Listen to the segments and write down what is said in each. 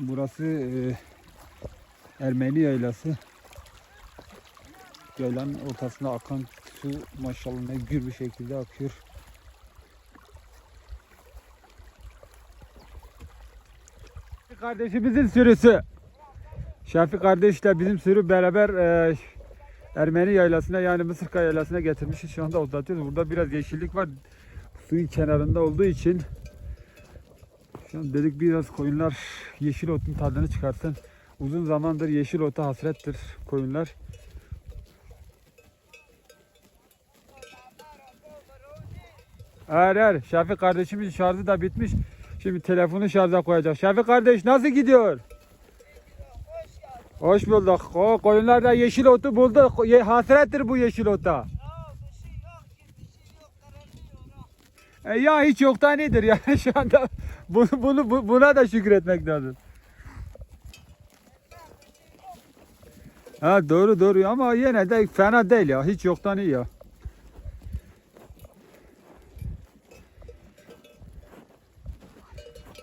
Burası e, Ermeni yaylası. Yaylanın ortasında akan su maşallah ne gür bir şekilde akıyor. Kardeşimizin sürüsü. Şafi kardeşle bizim sürü beraber e, Ermeni yaylasına yani Mısırka yaylasına getirmişiz. Şu anda otlatıyoruz. Burada biraz yeşillik var. Suyun kenarında olduğu için şu an dedik biraz koyunlar yeşil otun tadını çıkarsın. Uzun zamandır yeşil ota hasrettir koyunlar. Eğer eğer Şafi kardeşimizin şarjı da bitmiş. Şimdi telefonu şarja koyacak. Şafi kardeş nasıl gidiyor? Hoş bulduk. O koyunlar da yeşil otu buldu. Ye- Hasrettir bu yeşil ota. E ya hiç yoktan iyidir yani şu anda bunu, bunu bu- buna da şükretmek lazım. Ha doğru doğru ama yine de fena değil ya hiç yoktan iyi ya.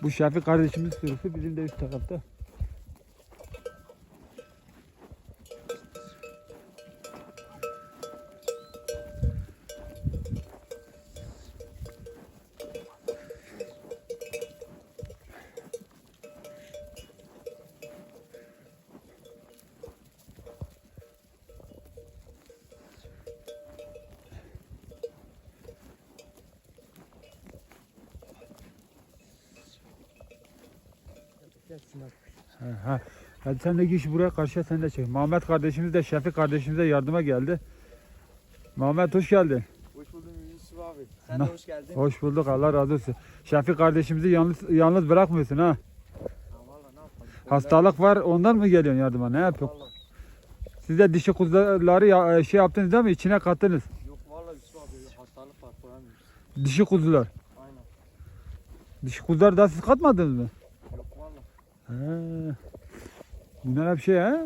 Bu Şefik kardeşimiz sürüsü bizim de üst tarafta. Ha, ha. Hadi sen de geç buraya karşıya sen de çek. Muhammed kardeşimiz de Şefik kardeşimize yardıma geldi. Muhammed hoş geldin. Hoş buldum Yusuf abi. Sen de hoş geldin. Hoş bulduk Allah razı olsun. Şefik kardeşimizi yalnız yalnız bırakmıyorsun ha. Hastalık var ondan mı geliyorsun yardıma ne yapıyorsun? Vallahi. Siz de dişi kuzuları ya- şey yaptınız değil mi? İçine kattınız. Yok valla Yusuf abi hastalık var. Dişi kuzular. Aynen. Dişi kuzular da siz katmadınız mı? He. Bunlar hep şey ha?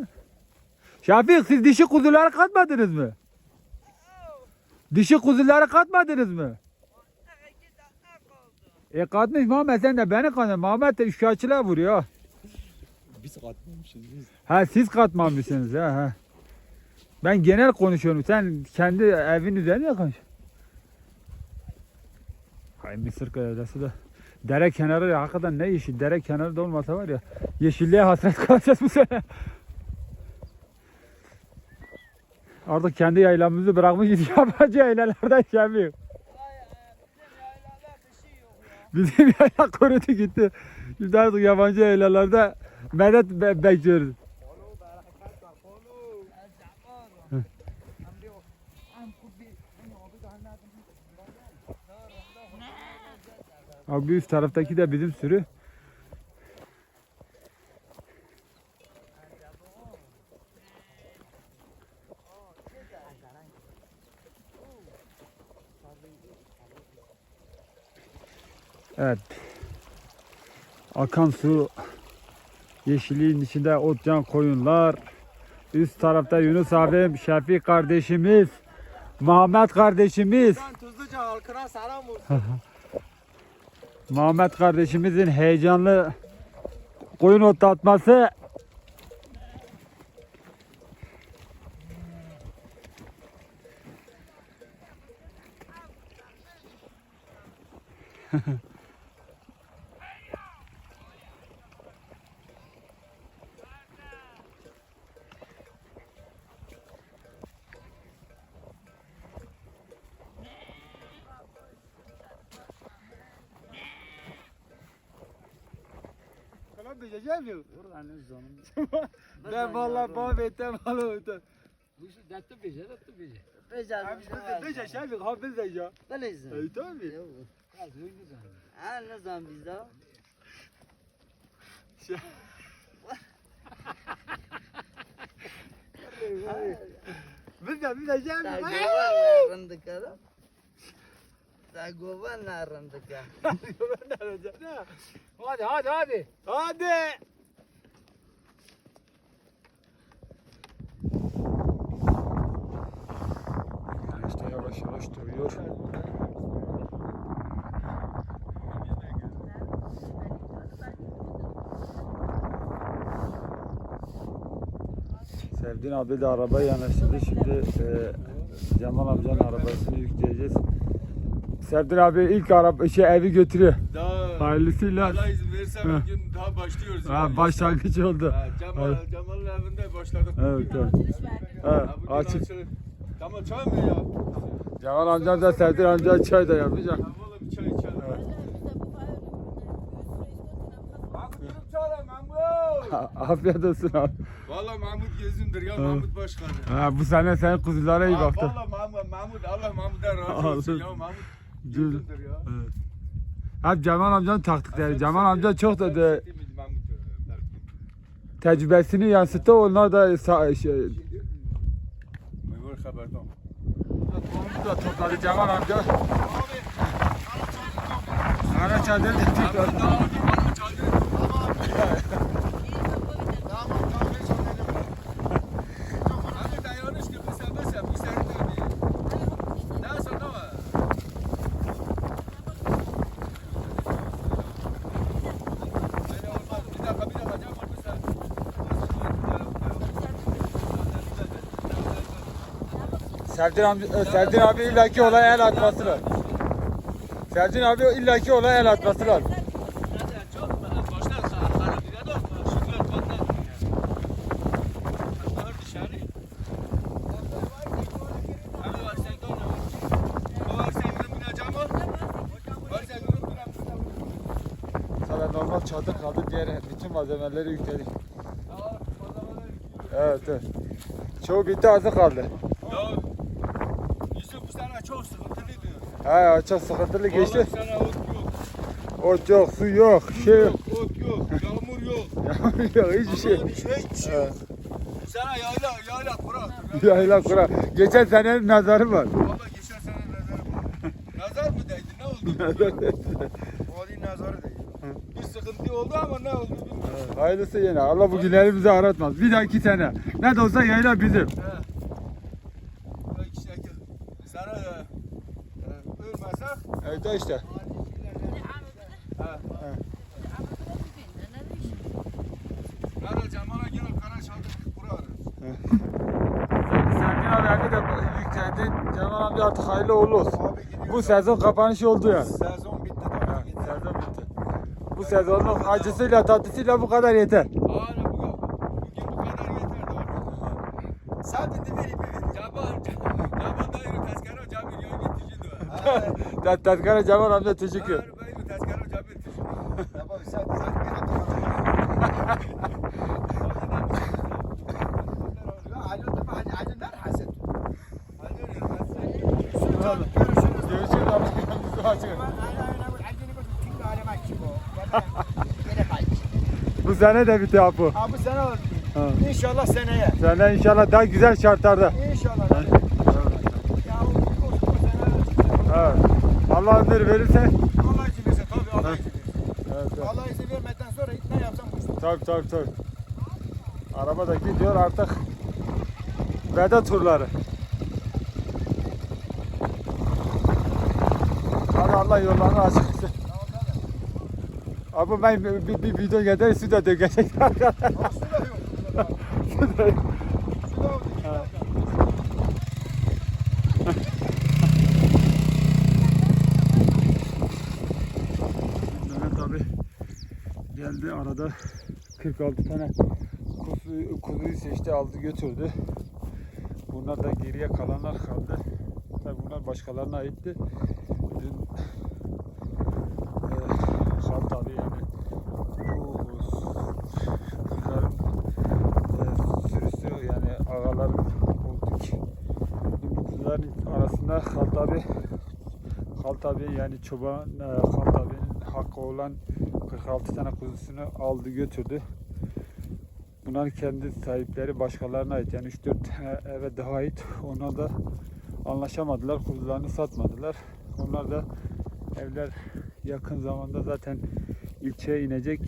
Şafik siz dişi kuzuları katmadınız mı? Dişi kuzuları katmadınız mı? E katmış Muhammed sen de beni katmadın. Muhammed de üçkağıtçılığa vuruyor. Biz katmamışız biz. Ha siz katmamışsınız ha. ha. Ben genel konuşuyorum. Sen kendi evin üzerine konuş. Hay Mısır kayadası da. Dere kenarı ya, hakikaten ne yeşil. Dere kenarı da olmasa var ya. Yeşilliğe hasret kalacağız bu sene. Artık kendi yaylamızı bırakmışız. Yabancı yaylalardan yaşamıyor. Bizim yayla kurudu gitti. Şimdi artık yabancı yaylalarda medet be- bekliyoruz. Abi bir üst taraftaki de bizim sürü. Evet. Akan su yeşilliğin içinde otcan koyunlar. Üst tarafta Yunus abim, Şefik kardeşimiz, Muhammed kardeşimiz. Tuzluca halkına selam olsun. Muhammed kardeşimizin heyecanlı koyun otlatması. Ben vallahi babette malı Detto bece, detto bece. Beca şefik hafız da ya. Beleza. E tabi. Az oyunu da. Ha ne zaman bizde? Biz de biz de şefik. Dagovan narındık adam. Dagovan Governar'ındık ya. hadi hadi hadi. Hadi. İşte yavaş yavaş duruyor. Sevdiğin abi de araba yanaştırdı. Şimdi e, Cemal amcanın arabasını yükleyeceğiz. Sevdiğin abi ilk araba şey evi götürüyor. Daha Hayırlısıyla. Allah izin verirse Ha. bugün daha başlıyoruz. Ha, yani. başlangıç oldu. Ha, Cemal, Evet. Cemal'in evinde başladık. Evet, bugün. evet. Ha, Ha, bugün açık. açılır. Cemal çay mı ya? Cemal amcan da Sevdiğin amca çay da yapacak. Ha, valla bir çay içelim. Mahmut gidip çağır Mahmut. Ha, Afiyet olsun abi. Valla Mahmut gözümdür ya Mahmut başkanı. Ha, bu sene senin kuzulara iyi Ha, baktı. Valla Mahmut, Mahmut Allah Mahmut'tan razı olsun ya Mahmut gözümdür ya. Evet. Hep Cemal amcanın taktikleri. Cemal amca çok da de, tecrübesini yansıttı. Onlar da sa- şey, Memur da topladı Cemal amca. Ara çadır getirdi. Serdin amca, e, Serdin abi illaki olay el atması lazım. Serdin abi illaki olay el atması lazım. Normal çadır kaldı diğer bütün malzemeleri yükledik. Evet evet. Çoğu bitti azı kaldı. Yusuf bu sene çok sıkıntılı diyor. Ha çok sıkıntılı geçti. Vallahi sene ot yok. Ot yok, su yok, şey yok. Yok, ot yok, yağmur yok. yok hiçbir şey. Vallahi hiç hiç yok. Bu sene yayla, yayla kurak. Yayla kura. Geçen senenin nazarı var. Valla geçen sene nazar var. Nazar mı değdi? Ne oldu? Vali nazarı değdi. Bir sıkıntı oldu ama ne oldu bilmiyorum. Hayırlısı yine. Allah bu günleri bize aratmaz. Bir dahaki sene. Ne de olsa yayla bizim. He. Böyle iki şekil. Sana e, e, Evet işte. Nerede Cemal'a gene kara çaldık kurarız. Sergin abi evde de yükseldi. Cemal amca artık hayırlı uğurlu olsun. Abi gidiyor. Bu sezon kapanışı oldu ya. Sezon bitti Ha, tabii gitti. Sezon bitti. Bu sezonun acısıyla tatlısıyla bu kadar yeter. Hala bu, bugün bu kadar yeter de Sen dedi verip verip. bir Görüşürüz abi. Görüşürüz. Bu sene de bitti abi. Abi sen al. Ha. İnşallah seneye. Sene inşallah daha güzel şartlarda. İnşallah. Ya o bir koşma seneye. Evet. Ömür verirse. Allah izin verirse tabii Allah izin verirse. Evet, evet. Allah izin vermeden sonra ne yapsam bu. Tabii tabii tabii. Araba da gidiyor artık. Veda turları. Hadi Allah yollarını açık etsin. Abi ben bir, bir, video gelir su da dökecek. Su da yok. Su da yok. Geldi arada 46 tane kuzu, kuzuyu seçti aldı götürdü. Bunlar da geriye kalanlar kaldı. Tabii bunlar başkalarına aitti. Dün e, Halt abi yani bu kuzuların e, sürüsü yani ağaların olduk. Bu kuzuların arasında Halt abi Halt abi yani çoban e, abinin hakkı olan 46 tane kuzusunu aldı götürdü. Bunlar kendi sahipleri başkalarına ait yani 3-4 tane eve daha ait. Onlar da anlaşamadılar. Kuzularını satmadılar. Onlar da evler yakın zamanda zaten ilçeye inecek.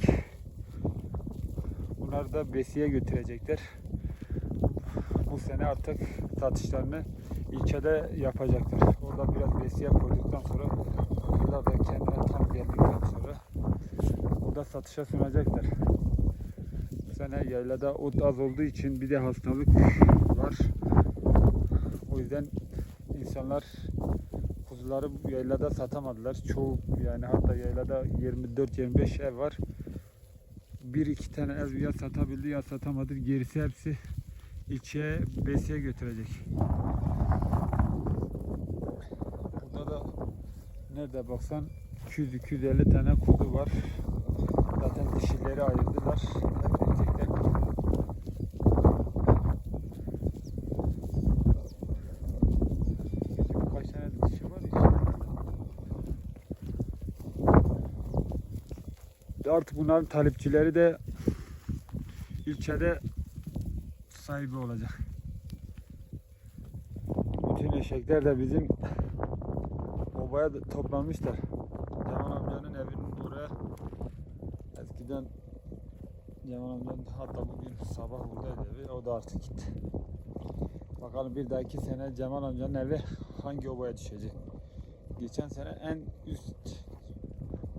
Bunlar da besiye götürecekler. Bu sene artık satışlarını ilçede yapacaklar. Orada biraz besiye koyduktan sonra kuzular da kendine tam geldikten sonra satışa sunacaklar. Bu sene yaylada ot az olduğu için bir de hastalık var. O yüzden insanlar kuzuları yaylada satamadılar. Çoğu yani hatta yaylada 24-25 ev var. Bir iki tane ev ya satabildi ya satamadı. Gerisi hepsi ilçeye besiye götürecek. Burada da nerede baksan 200-250 tane kuzu var. Dişileri ayırdılar. Hep erkekler. Birkaç tane dişi var içeride. Artık bunların talipçileri de ilçede sahibi olacak. Bütün eşekler de bizim obaya toplanmışlar. Cemal amcanın evinin oraya eskiden Amcanın hatta bugün sabah buradaydı evi o da artık gitti. Bakalım bir dahaki sene Cemal amcanın evi hangi obaya düşecek? Geçen sene en üst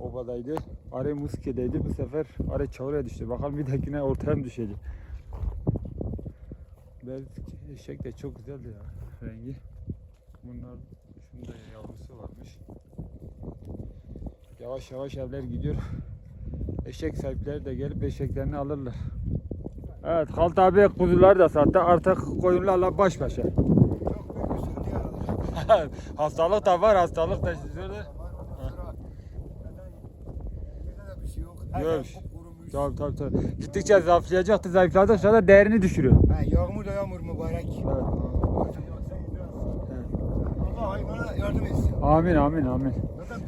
obadaydı. Are Muske'deydi. Bu sefer Are Çağrı'ya düştü. Bakalım bir dahakine ortaya mı düşecek? Belki eşek de çok güzeldi ya rengi. Bunlar şunda yavrusu varmış. Yavaş yavaş evler gidiyor. Eşek sahipleri de gelip eşeklerini alırlar. Evet Halt abi kuzuları da sattı. Artık koyunlarla baş başa. Hastalık da var, hastalık da şey yok. Kurumuş. Tabii tabii tabii. Gittikçe zayıflayacaktı, zayıfladıkça da değerini düşürüyor. Ha, yağmur da yağmur mübarek. Evet. Allah hayvana yardım etsin. Amin amin amin.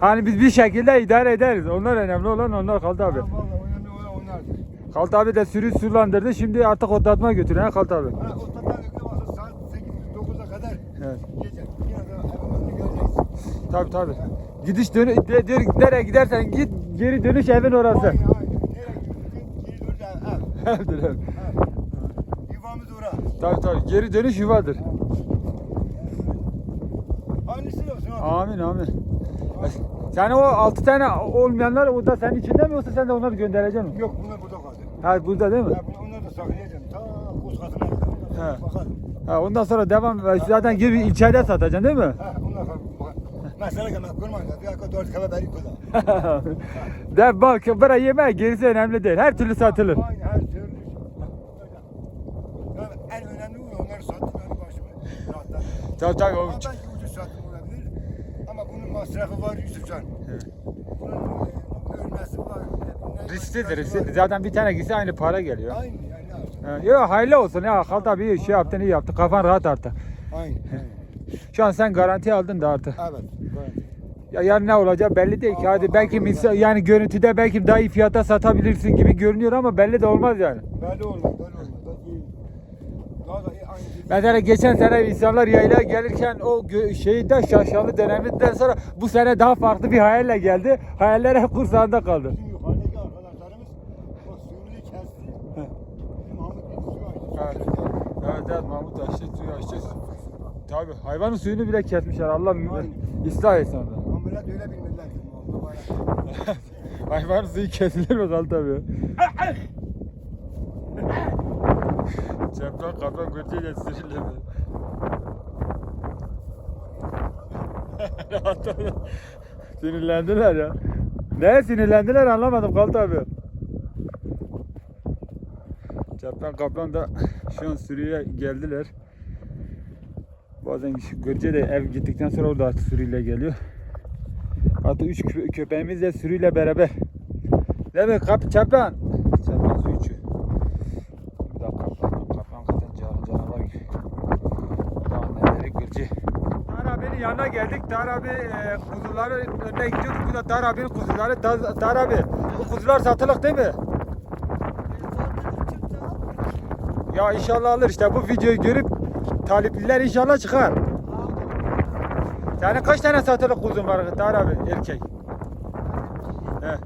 Hani biz bir şekilde idare ederiz. Onlar önemli olan onlar Halt abi. Ha, vallahi önemli olan onlardır. Abi de sürü sulandırdı. Şimdi artık otlatma götürüyor ha Halt abi. Ha, o tatlar yıkamazsa saat 8-9'a kadar Evet. gece yine de hayvanlarını göreceğiz. Tabii tabii. Gidiş dön de- de- nereye gidersen git geri dönüş evin orası. Aynen aynen. Nereye gidiyorsun? Geri döneceğiz. Ev. Evdir ev. Yuvamız ora. Tabii tabii. Geri dönüş yuvadır. Aynısı olsun abi. Amin amin. Yani o altı tane olmayanlar o da senin içinde mi yoksa sen de onları göndereceksin mi? Yok bunlar burada kaldı. Ha burada değil mi? Ya bunu- onları da saklayacağım. Ta kuz katına kadar. He. Bakalım. Ha, ondan sonra devam zaten geri ilçede satacaksın değil mi? Ha, onlar kaldı. Ki ben kurmayın. Bir dakika dört kaba beri kola. de bak bırak yemeğe gerisi önemli değil. Her türlü satılır. Aynı her türlü. Yani en önemli bu onları sattım başımı Ama belki ucuz sattım olabilir. Ama bunun masrafı var Yusufcan. Evet. Ölmesi var. Risklidir risklidir. Zaten bir tane gitse aynı para geliyor. Aynı yani. Yok hayırlı olsun ya. Halt abi şey yaptın iyi yaptın. Kafan rahat artık. Aynı. Şu an sen garanti aldın da artık. Evet. evet. Ya yarın ne olacak belli değil ki. Hadi belki misal, yani görüntüde belki daha iyi fiyata satabilirsin gibi görünüyor ama belli de olmaz yani. Belli olmaz. Belli olmaz. Daha da iyi. Mesela geçen sene insanlar yaylaya gelirken o şeyde şaşalı döneminden sonra bu sene daha farklı bir hayalle geldi. Hayaller hep kursağında kaldı. Bizim yukarıdaki arkadaşlarımız o suyunu kesti. Bizim Mahmut suyu açtı. Evet. Evet, evet Mahmut açtı, suyu açtı. Tabi hayvanın suyunu bile kesmişler. Allah ıslah etsin millet öyle bir millet. Hayvanın suyu kesilir mi kaldı tabi. Çaptan kapan götüyle sinirli. Sinirlendiler ya. Neye sinirlendiler anlamadım kaldı abi. Çaptan kaplan da şu an sürüye geldiler. Bazen Gürce de ev gittikten sonra orada artık sürüyle geliyor. Artık üç kö- köpeğimiz de sürüyle beraber. Değil mi kap çaplan? Çaplan su içiyor. Bir dakika kaplan, kaplan zaten can, canavar gibi. Bu da anneleri Gürce. Dar yanına geldik. Dar abi e, kuzuları önüne gidiyorduk. Bu da Dar abinin kuzuları. Dar, Dar abi bu kuzular satılık değil mi? Ya inşallah alır işte bu videoyu görüp talipliler inşallah çıkar. Yani kaç tane satılık kuzun var Dar abi erkek? He.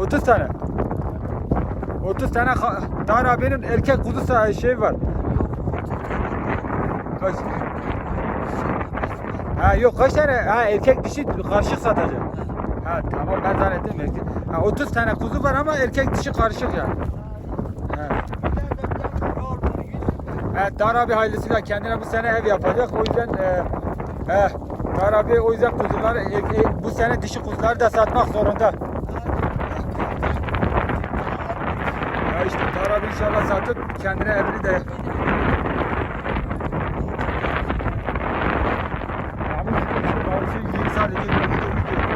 30 tane. 30 tane ka- Dar abinin erkek kuzu şey var. Kaç? Ha yok kaç tane? Ha erkek dişi karışık satacak. Ha tamam ben zannettim erkek. Ha, 30 tane kuzu var ama erkek dişi karışık yani. Ha. Evet Dar abi hayırlısıyla kendine bu sene ev yapacak. O yüzden e, e, Dar abi o yüzden kuzuları e, e, bu sene dişi kuzuları da satmak zorunda. Ya işte Dar abi inşallah satıp kendine evini de Abi şu- şu 20 sadece 20 video video.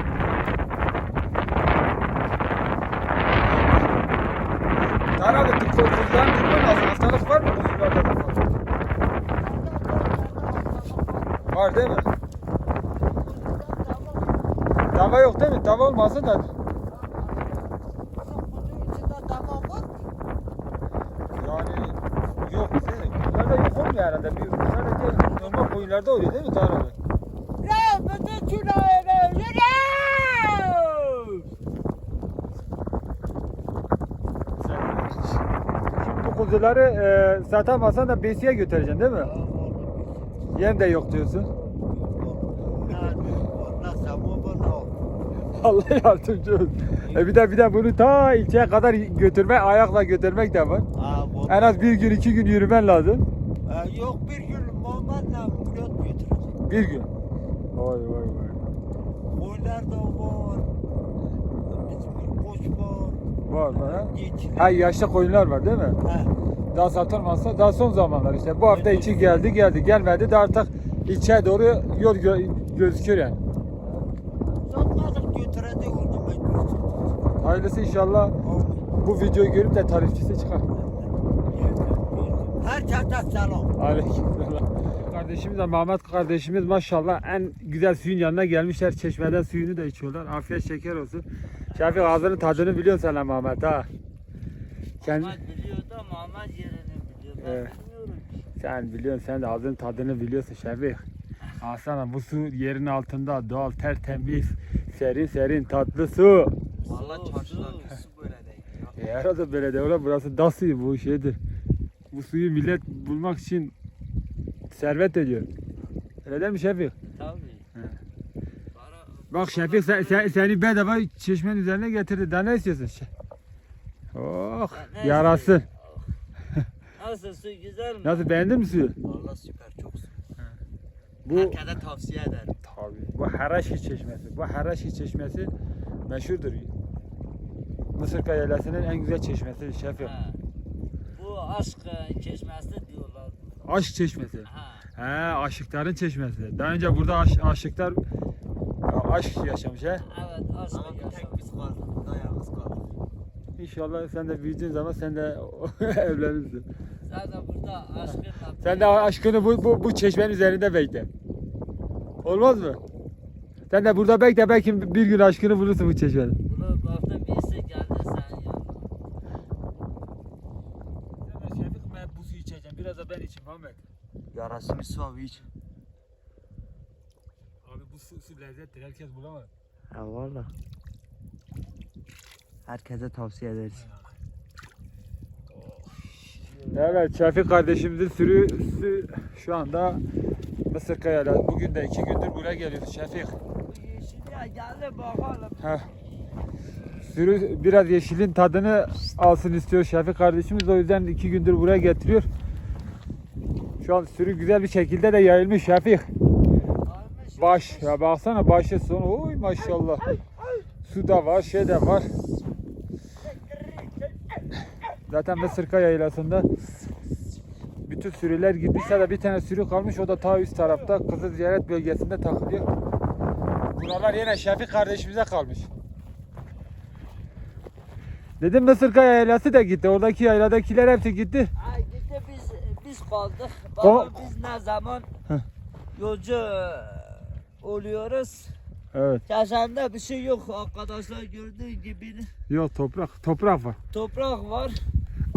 Dar abi bu kuzuların durumu nasıl? Hastalık var mı kuzularda? da? Var değil mi? Dava yok değil mi? Dava olmasın da. Yani yok değil mi? Bunlarda yok olmuyor herhalde. Bir, sadece normal koyunlarda oluyor değil mi Dar abi? Şimdi bu kuzuları e, satamazsan da besiye götüreceksin değil mi? Yem de yok diyorsun. Allah yardımcı olsun. E bir de bir de bunu ta ilçeye kadar götürmek, ayakla götürmek de var. En az bir gün iki gün yürümen lazım. Yok bir gün Muhammed'le pilot götürecek. Bir gün. Vay vay vay. Koylar da var. Bizim bir koç var. Var var ha. Geçiler. Ha yaşlı koyunlar var değil mi? Ha. Daha satılmazsa daha son zamanlar işte. Bu hafta içi geldi geldi gelmedi de artık ilçeye doğru yol gö- gözüküyor yani. Satmadık götürecek onu mecbur. Hayırlısı inşallah bu videoyu görüp de tarifçisi çıkar. Herkese selam. Aleykümselam. Kardeşimiz de Mehmet kardeşimiz maşallah en güzel suyun yanına gelmişler. Çeşmeden suyunu da içiyorlar. Afiyet şeker olsun. Şefik ağzının tadını biliyorsun sen Mehmet ha. Kendi, Ahmet biliyor da Muhammed yerini biliyor. Ben Evet. bilmiyorum ki. sen biliyorsun sen de ağzının tadını biliyorsun Şefik. Aslanım bu su yerin altında doğal tertemiz serin serin tatlı su. Valla çarşıdan su böyle değil. E herhalde böyle de ola burası da suyu bu şeydir. Bu suyu millet bulmak için servet ediyor. Öyle değil mi Şefik? Tabii. Bak Şefik sen, sen- seni bedava çeşmenin üzerine getirdi. Daha ne istiyorsun? Şe- Oh Ne yarasın. Nasıl su güzel mi? Nasıl beğendin mi suyu? Valla süper çok su. Bu Herkese tavsiye ederim. tabii. Bu Haraşi çeşmesi. Bu Haraşi çeşmesi meşhurdur. Mısır Kayalası'nın en güzel çeşmesi Şefik. Ha. Bu aşk e, çeşmesi diyorlar. Aşk çeşmesi. Ha. He, aşıkların çeşmesi. Daha önce burada aş, aşıklar aşk yaşamış he. Evet aşk Ama bir yaşam. tek biz kaldık. Burada yalnız kaldık. İnşallah sen de büyüdüğün zaman sen de evlenirsin. Zaten burada aşkın Sen de aşkını bu, bu, bu çeşmenin üzerinde bekle. Olmaz mı? Sen de burada bekle belki bir gün aşkını bulursun bu çeşmenin. Bunu bu hafta birisi geldi sen yanına. Şefik ben bu suyu içeceğim. Biraz da ben içeyim Ahmet. Yarasını su abi iç. Abi bu su, su lezzettir. Herkes bulamaz. Ha valla. Herkese tavsiye ederiz. Evet Şefik kardeşimizin sürüsü şu anda Mısır Kayalar. Bugün de iki gündür buraya geliyoruz yeşilliğe geldi bakalım. Heh. Sürü biraz yeşilin tadını alsın istiyor Şefik kardeşimiz. O yüzden iki gündür buraya getiriyor. Şu an sürü güzel bir şekilde de yayılmış. Almış Baş ya baksana başı sonu oy maşallah. Su da var şey de var. Zaten Mısırka yaylasında bütün sürüler gitmişse de bir tane sürü kalmış o da ta üst tarafta Kızıl Ziyaret bölgesinde takılıyor. Buralar yine Şefik kardeşimize kalmış. Dedim Mısırka yaylası da gitti. Oradaki yayladakiler hepsi gitti. Ay gitti biz biz kaldık. Ko- Bakalım biz ne zaman Heh. yolcu e, oluyoruz. Evet. Yaşamda bir şey yok arkadaşlar gördüğün gibi Yok toprak. Toprak var. toprak var.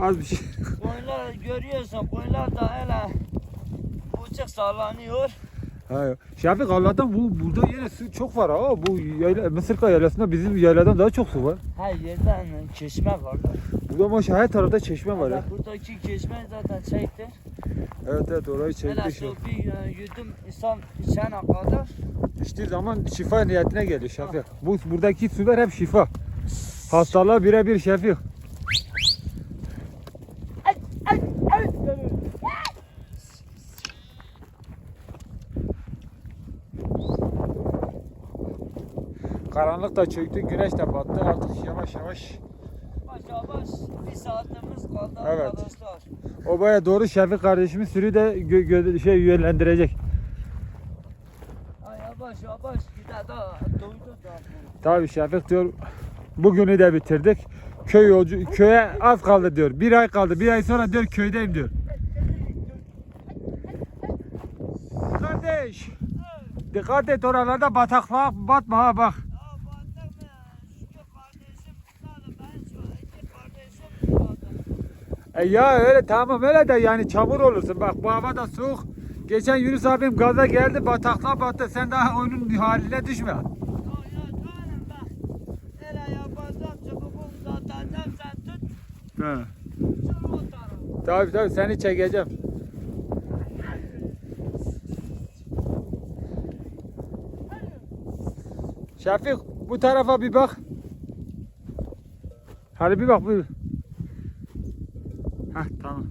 Az bir şey. Koyunlar görüyorsun koyunlar da hele uçuk sallanıyor. Hayır. Şefik Allah'tan bu burada yine su çok var ha. Bu yayla, Mısırka yaylasında bizim yayladan daha çok su var. Her yerden çeşme var. Burada maşallah her tarafta çeşme var ya. Buradaki çeşme zaten çekti. Evet evet orayı Hele çektik. şu bir e, yudum insan içene kadar. İçtiği zaman şifa niyetine geliyor Şefik. Bu buradaki sular hep şifa. Hastalığa birebir Şefik. Karanlık da çöktü, güneş de battı. Artık yavaş yavaş baş bir saatimiz kaldı Evet. arkadaşlar. obaya doğru Şefik kardeşimiz sürü de gö- gö- şey yönlendirecek. Ay yavaş yavaş gider daha doydu da. Tabii Şefik diyor bugünü de bitirdik. Köy yolcu köye az kaldı diyor. Bir ay kaldı. Bir ay sonra diyor köydeyim diyor. Kardeş. Dikkat et oralarda bataklığa batma ha bak. Ya baktım şu kardeşim tutardı ben şu iki kardeşim tutardı. E ya öyle tamam öyle de yani çamur olursun. Bak bu hava da soğuk. Geçen Yunus abim gaza geldi bataklığa battı. Sen daha onun haline düşme. Tarım. Tabii tabii seni çekeceğim. Şefik bu tarafa bir bak. Hadi bir bak buyur. Heh tamam.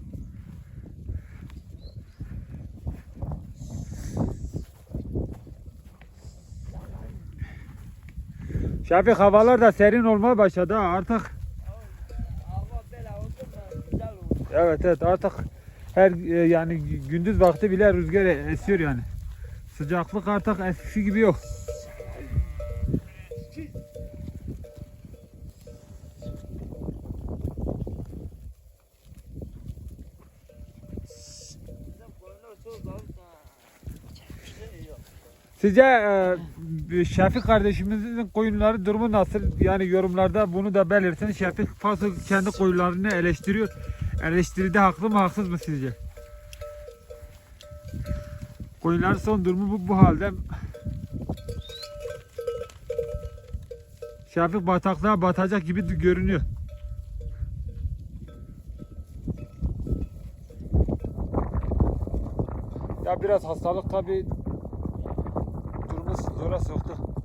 Şefik havalar da serin olmaya başladı artık. Evet evet artık her e, yani gündüz vakti bile rüzgar esiyor yani. Sıcaklık artık eskisi gibi yok. Sizce e, Şefik kardeşimizin koyunları durumu nasıl? Yani yorumlarda bunu da belirtin. Şefik Faso kendi koyunlarını eleştiriyor. Eleştiride haklı mı haksız mı sizce? Koyunların son durumu bu, bu halde. Şefik bataklığa batacak gibi görünüyor. Ya biraz hastalık tabi durumu zora soktu.